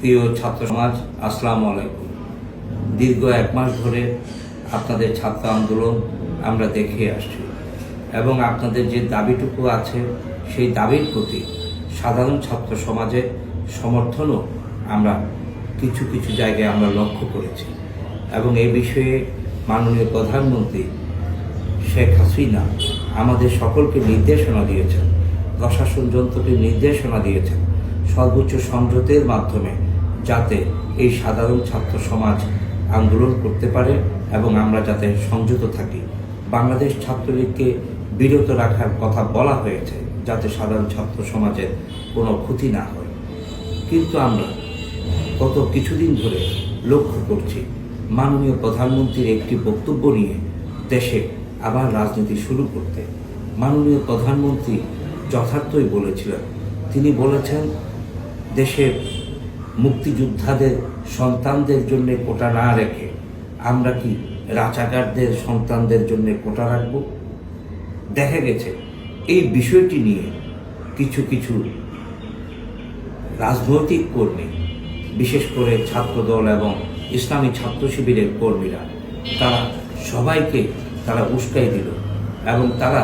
প্রিয় ছাত্র সমাজ, আসসালামু আলাইকুম। দীর্ঘ এক মাস ধরে আপনাদের ছাত্র আন্দোলন আমরা দেখে আসছি এবং আপনাদের যে দাবিটুকু আছে, সেই দাবির প্রতি সাধারণ ছাত্র সমাজের সমর্থনও আমরা কিছু কিছু জায়গায় আমরা লক্ষ্য করেছি এবং এই বিষয়ে মাননীয় প্রধানমন্ত্রী শেখ হাসিনা আমাদের সকলকে নির্দেশনা দিয়েছেন, প্রশাসন যন্ত্রকে নির্দেশনা দিয়েছেন সর্বোচ্চ সমঝোতের মাধ্যমে যাতে এই সাধারণ ছাত্র সমাজ আন্দোলন করতে পারে এবং আমরা যাতে সংযত থাকি। বাংলাদেশ ছাত্রলীগকে বিরত রাখার কথা বলা হয়েছে, যাতে সাধারণ ছাত্র সমাজের কোনো ক্ষতি না হয়। কিন্তু আমরা গত কিছুদিন ধরে লক্ষ্য করছি, মাননীয় প্রধানমন্ত্রীর একটি বক্তব্য নিয়ে দেশে আবার রাজনীতি শুরু করতে। মাননীয় প্রধানমন্ত্রী যথার্থই বলেছিলেন, তিনি বলেছেন, দেশের মুক্তিযোদ্ধাদের, সন্তানদের জন্য কোটা না রেখে আমরা কি রাজাকারদের, সন্তানদের জন্য কোটা রাখব? দেখা গেছে, এই বিষয়টি নিয়ে কিছু কিছু রাজনৈতিক কর্মী, বিশেষ করে ছাত্রদল এবং ইসলামী ছাত্র শিবিরের কর্মীরা, তারা সবাইকে তারা উস্কাই দিল এবং তারা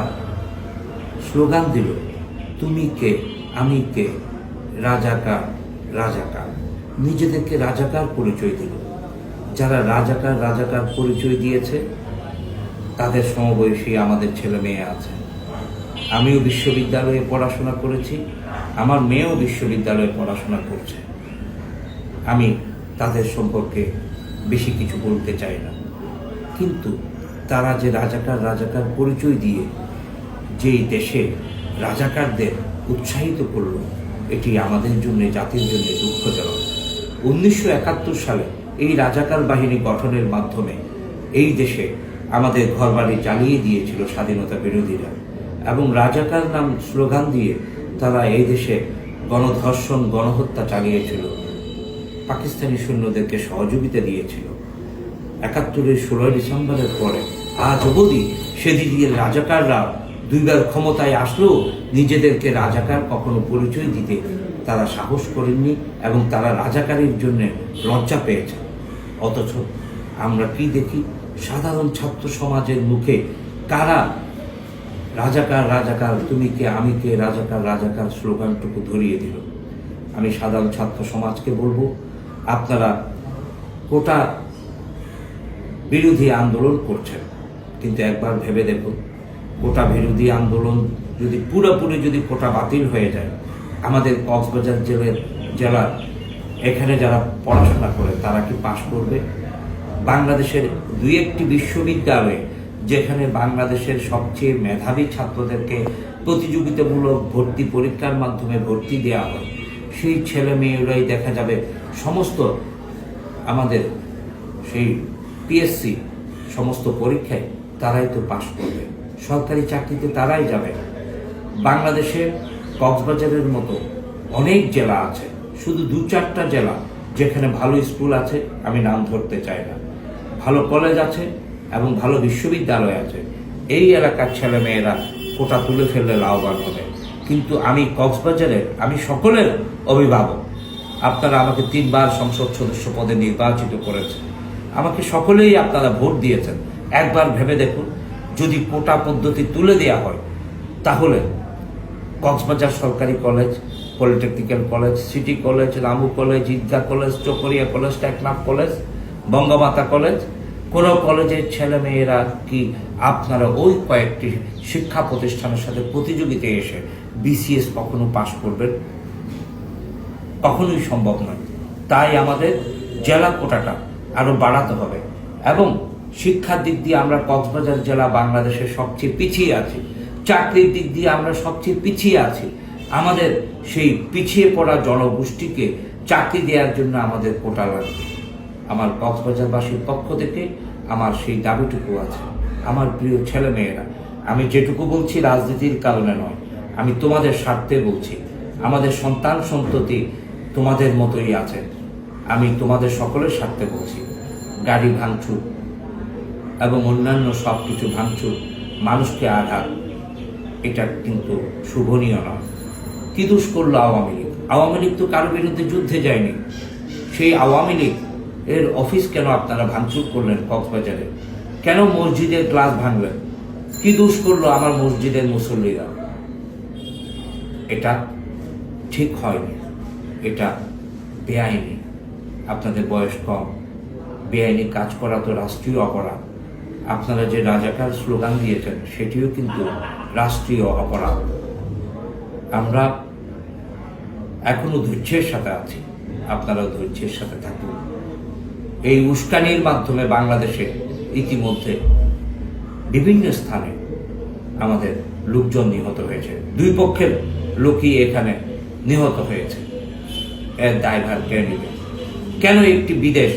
স্লোগান দিল, তুমি কে? আমি কে? রাজাকার রাজাকার। নিজেদেরকে রাজাকার পরিচয় দিল। যারা রাজাকার রাজাকার পরিচয় দিয়েছে, তাদের সমবয়সী আমাদের ছেলে মেয়ে আছে। আমিও বিশ্ববিদ্যালয়ে পড়াশোনা করেছি, আমার মেয়েও বিশ্ববিদ্যালয়ে পড়াশোনা করছে। আমি তাদের সম্পর্কে বেশি কিছু বলতে চাই না। কিন্তু তারা যে রাজাকার রাজাকার পরিচয় দিয়ে যেই দেশে রাজাকারদের উৎসাহিত করল এটি আমাদের জন্য, জাতির জন্য দুঃখজনক। উনিশশো একাত্তর সালে এই রাজাকার বাহিনী গঠনের মাধ্যমে এই দেশে আমাদের ঘরবাড়ি চালিয়ে দিয়েছিল স্বাধীনতা বিরোধীরা এবং রাজাকার নাম স্লোগান দিয়ে তারা এই দেশে গণধর্ষণ, গণহত্যা চালিয়েছিল। পাকিস্তানি সৈন্যদেরকে সহযোগিতা দিয়েছিল। একাত্তরের ষোলোই ডিসেম্বরের পরে আজ অবধি সেদিকের রাজাকাররা দুইবার ক্ষমতায় আসলেও নিজেদেরকে রাজাকার কখনো পরিচয় দিতে তারা সাহস করেননি এবং তারা রাজাকারের জন্য লজ্জা পেয়েছে। অথচ আমরা কি দেখি? সাধারণ ছাত্র সমাজের মুখে কারা, রাজাকার রাজাকার, তুমি কে, আমি কে, রাজাকার রাজাকার স্লোগানটুকু ধরিয়ে দিল। আমি সাধারণ ছাত্র সমাজকে বলব, আপনারা কোটা বিরোধী আন্দোলন করছেন। কিন্তু একবার ভেবে দেখুন কোটা বিরোধী আন্দোলন যদি পুরোপুরি যদি কোটা বাতিল হয়ে যায়, আমাদের কক্সবাজার জেলের জেলার এখানে যারা পড়াশোনা করে, তারা কি পাশ করবে? বাংলাদেশের দুই একটি বিশ্ববিদ্যালয়ে যেখানে বাংলাদেশের সবচেয়ে মেধাবী ছাত্রদেরকে প্রতিযোগিতামূলক ভর্তি পরীক্ষার মাধ্যমে ভর্তি দেওয়া হয়, সেই ছেলে মেয়েরাই দেখা যাবে সমস্ত আমাদের সেই পিএসসি সমস্ত পরীক্ষায় তারাই তো পাশ করবে। সরকারি চাকরিতে তারাই যাবে। বাংলাদেশের কক্সবাজারের মতো অনেক জেলা আছে, শুধু দু চারটা জেলা যেখানে ভালো স্কুল আছে, আমি নাম ধরতে চাই না। ভালো কলেজ আছে এবং ভালো বিশ্ববিদ্যালয় আছে। এই এলাকার ছেলে মেয়েরা কোটা তুলে ফেললে লাভবান হবে। কিন্তু আমি কক্সবাজারের, আমি সকলের অভিভাবক। আপনারা আমাকে তিনবার সংসদ সদস্য পদে নির্বাচিত করেছেন। আমাকে সকলেই আপনারা ভোট দিয়েছেন। একবার ভেবে দেখুন যদি কোটা পদ্ধতি তুলে দেওয়া হয়, তাহলে কক্সবাজার সরকারি college, polytechnical college, city college, Ramu college Eidgah college, Chakaria college, Teknaf college, Bangamata college, কোনো কলেজের ছেলে মেয়েরা কি আপনারা ওই কয়েকটি শিক্ষা প্রতিষ্ঠানের সাথে প্রতিযোগিতায় এসে বিসিএস কখনো পাশ করবেন? কখনোই সম্ভব নয়। তাই আমাদের জেলা কোটাটা আরও বাড়াতে হবে এবং শিক্ষার দিক দিয়ে আমরা কক্সবাজার জেলা বাংলাদেশের সবচেয়ে পিছিয়ে আছি। চাকরির দিক দিয়ে আমরা সবচেয়ে পিছিয়ে আছি। আমাদের সেই পিছিয়ে পড়া জনগোষ্ঠীকে চাকরি দেওয়ার জন্য আমাদের কোটা লাগবে। আমার কক্সবাজারবাসীর পক্ষ থেকে আমার সেই দাবিটুকু আছে। আমার প্রিয় ছেলে মেয়েরা আমি যেটুকু বলছি রাজনীতির কারণে নয়, আমি তোমাদের স্বার্থে বলছি। আমাদের সন্তান সন্ততি তোমাদের মতোই আছে। আমি তোমাদের সকলের স্বার্থে বলছি। গাড়ি ভাঙচুর এবং অন্যান্য সব কিছু ভাঙচুর, মানুষকে আঘাত। এটা কিন্তু শুভনীয় নয়। কি দোষ করল আওয়ামী লীগ? আওয়ামী লীগ তো কারও বিরুদ্ধে যুদ্ধে যায়নি। সেই আওয়ামী লীগ এর অফিস কেন আপনারা ভাঙচুর করলেন কক্সবাজারে? কেন মসজিদের গ্লাস ভাঙলেন? কি দোষ করল আমার মসজিদের মুসল্লিরা? এটা ঠিক হয়নি। এটা বেআইনি। আপনাদের বয়স কম। বেআইনি কাজ করা তো রাষ্ট্রীয় অপরাধ। আপনারা যে রাজাকার স্লোগান দিয়েছেন, সেটিও কিন্তু রাষ্ট্রীয় অপরাধ। আমরা এখনও ধৈর্যের সাথে আছি, আপনারা ধৈর্যের সাথে থাকুন। এই উস্কানির মাধ্যমে বাংলাদেশে ইতিমধ্যে বিভিন্ন স্থানে আমাদের লোকজন নিহত হয়েছে। দুই পক্ষের লোকই এখানে নিহত হয়েছে, এর দায়ভার কে নেবে? কেন একটি বিদেশ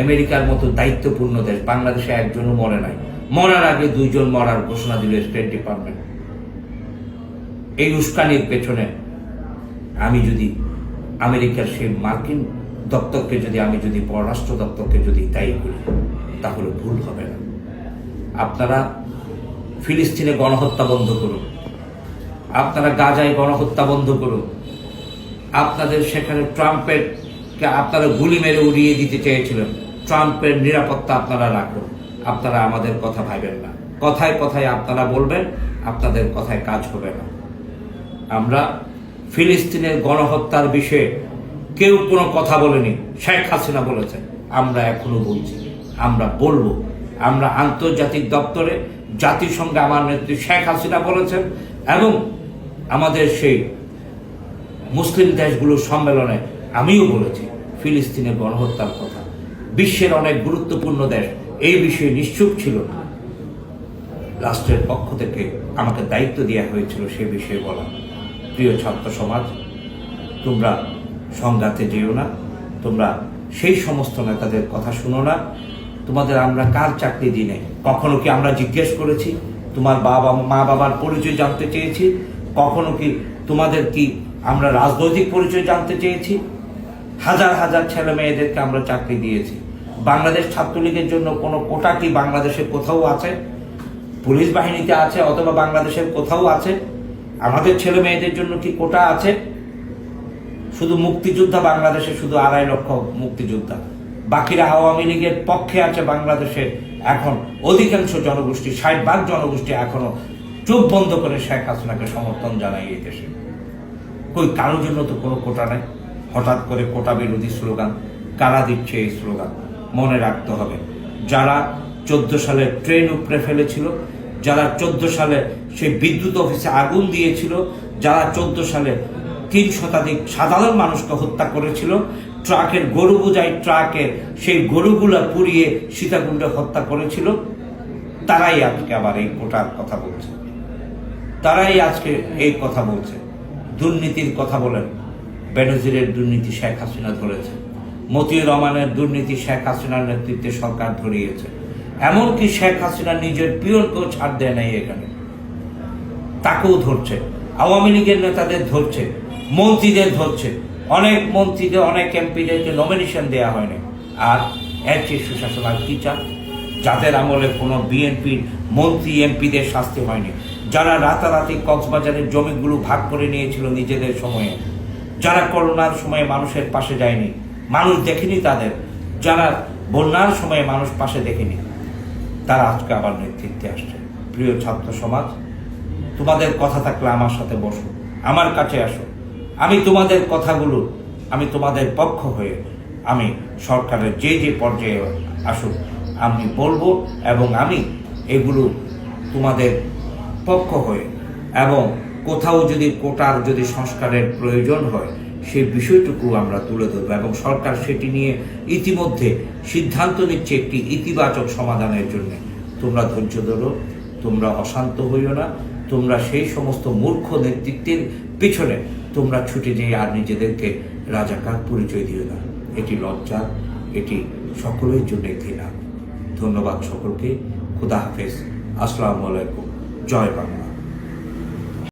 আমেরিকার মতো দায়িত্বপূর্ণ দেশ। বাংলাদেশে একজনও মরে নাই। মরার আগে দুইজন মরার ঘোষণা দিল স্টেট ডিপার্টমেন্ট। এই উস্কানির পেছনে আমি যদি আমেরিকার সেই মার্কিন দপ্তরকে যদি, আমি যদি পররাষ্ট্র দপ্তরকে যদি দায়ী করি, তাহলে ভুল হবে না। আপনারা ফিলিস্তিনে গণহত্যা বন্ধ করুন। আপনারা গাজায় গণহত্যা বন্ধ করুন। আপনাদের সেখানে ট্রাম্পের আপনারা গুলি মেরে উড়িয়ে দিতে চেয়েছিলেন। ট্রাম্পের নিরাপত্তা আপনারা রাখুন। আপনারা আমাদের কথা ভাবেন না। কথায় কথায় আপনারা বলবেন, আপনাদের কথায় কাজ হবে না। আমরা ফিলিস্তিনের গণহত্যার বিষয়ে কেউ কোনো কথা বলেনি। শেখ হাসিনা বলেছেন, আমরা এখনও বলছি, আমরা বলব। আমরা আন্তর্জাতিক দপ্তরে জাতিসংঘে আমার নেত্রী শেখ হাসিনা বলেছেন এবং আমাদের সেই মুসলিম দেশগুলোর সম্মেলনে আমিও বলেছি, ফিলিস্তিনের গণহত্যার কথা বিশ্বের অনেক গুরুত্বপূর্ণ দেশ। এই বিষয়ে নিশ্চুপ ছিল না। রাষ্ট্রের পক্ষ থেকে আমাকে দায়িত্ব দেওয়া হয়েছিল সে বিষয়ে বলা। প্রিয় ছাত্র সমাজ, তোমরা সংঘাতে যেও না। তোমরা সেই সমস্ত নেতাদের কথা শুনো না। তোমাদের আমরা কার চাকরি দিই নাই? কখনো কি আমরা জিজ্ঞেস করেছি? তোমার বাবা, মা বাবার পরিচয় জানতে চেয়েছি? কখনো কি তোমাদের কি আমরা রাজনৈতিক পরিচয় জানতে চেয়েছি? হাজার হাজার ছেলে মেয়েদেরকে আমরা চাকরি দিয়েছি। বাংলাদেশ ছাত্রলীগের জন্য কোনো কোটা কি বাংলাদেশে কোথাও আছে? পুলিশ বাহিনীতে আছে অথবা বাংলাদেশের কোথাও আছে? আমাদের ছেলে মেয়েদের জন্য কি কোটা আছে? শুধু মুক্তিযোদ্ধা বাংলাদেশে শুধু আড়াই লক্ষ মুক্তিযোদ্ধা। বাকিরা আওয়ামী লীগের পক্ষে আছে বাংলাদেশে এখন। অধিকাংশ জনগোষ্ঠী, ষাট ভাগ জনগোষ্ঠী এখনও চোখ বন্ধ করে শেখ হাসিনাকে সমর্থন জানায় এই দেশে। কই, কারোর জন্য তো কোনো কোটা নেই? হঠাৎ করে কোটা বিরোধী স্লোগান, কারা দিচ্ছে এই স্লোগান? মনে রাখতে হবে। যারা চোদ্দ সালে ট্রেন উপড়ে ফেলেছিল, যারা চোদ্দ সালে সেই বিদ্যুৎ অফিসে আগুন দিয়েছিল, যারা চোদ্দ সালে তিন শতাধিক সাধারণ মানুষকে হত্যা করেছিল, ট্রাকের গরু বোঝাই ট্রাকের সেই গরুগুলা পুড়িয়ে সীতাকুণ্ডে হত্যা করেছিল, তারাই আজকে আবার এই কোটার কথা বলছে। তারাই আজকে এই কথা বলছে। দুর্নীতির কথা বলেন। বেনজিরের দুর্নীতি শেখ হাসিনা ধরেছে। মতিউর রহমানের দুর্নীতি শেখ হাসিনার নেতৃত্বে সরকার ধরিয়েছে। এমনকি শেখ হাসিনা নিজের পিয়নকেও ছাড় দেয় নাই এখানে। তাকেও ধরছে। আওয়ামী লীগের নেতাদের ধরছে। মন্ত্রীদের ধরছে। অনেক মন্ত্রীদের অনেক এমপিদেরকে নমিনেশন দেওয়া হয়নি। আর এর চেয়ে সুশাসন আর কি চান যাদের আমলে কোনো বিএনপির মন্ত্রী, এমপিদের শাস্তি হয়নি। যারা রাতারাতি কক্সবাজারের জমিগুলো ভাগ করে নিয়েছিল নিজেদের সময়ে। যারা করোনার সময়ে মানুষের পাশে যায়নি। মানুষ দেখেনি তাদের। যারা বন্যার সময়ে মানুষ পাশে দেখেনি, তারা আজকে আবার নেতৃত্বে আসছে। প্রিয় ছাত্র সমাজ, তোমাদের কথা থাকলে আমার সাথে বসো, আমার কাছে আসো। আমি তোমাদের কথাগুলো, আমি তোমাদের পক্ষ হয়ে আমি সরকারের যে যে পর্যায়ে আসুক, আমি বলব এবং আমি এগুলো তোমাদের পক্ষ হয়ে এবং কোথাও যদি কোটার যদি সংস্কারের প্রয়োজন হয় সেই বিষয়টুকু আমরা তুলে ধরবো এবং সরকার সেটি নিয়ে ইতিমধ্যে সিদ্ধান্ত নিচ্ছে একটি ইতিবাচক সমাধানের জন্য। তোমরা ধৈর্য ধরো, তোমরা অশান্ত হইও না, তোমরা সেই সমস্ত মূর্খ নেতৃত্বের পিছনে তোমরা ছুটে যেয়ে আর নিজেদেরকে রাজাকার পরিচয় দিও না। এটি লজ্জা, এটি সকলের জন্য ঘৃণা। ধন্যবাদ সকলকে, খুদা হাফেজ, আসসালামু আলাইকুম, জয় বাংলা।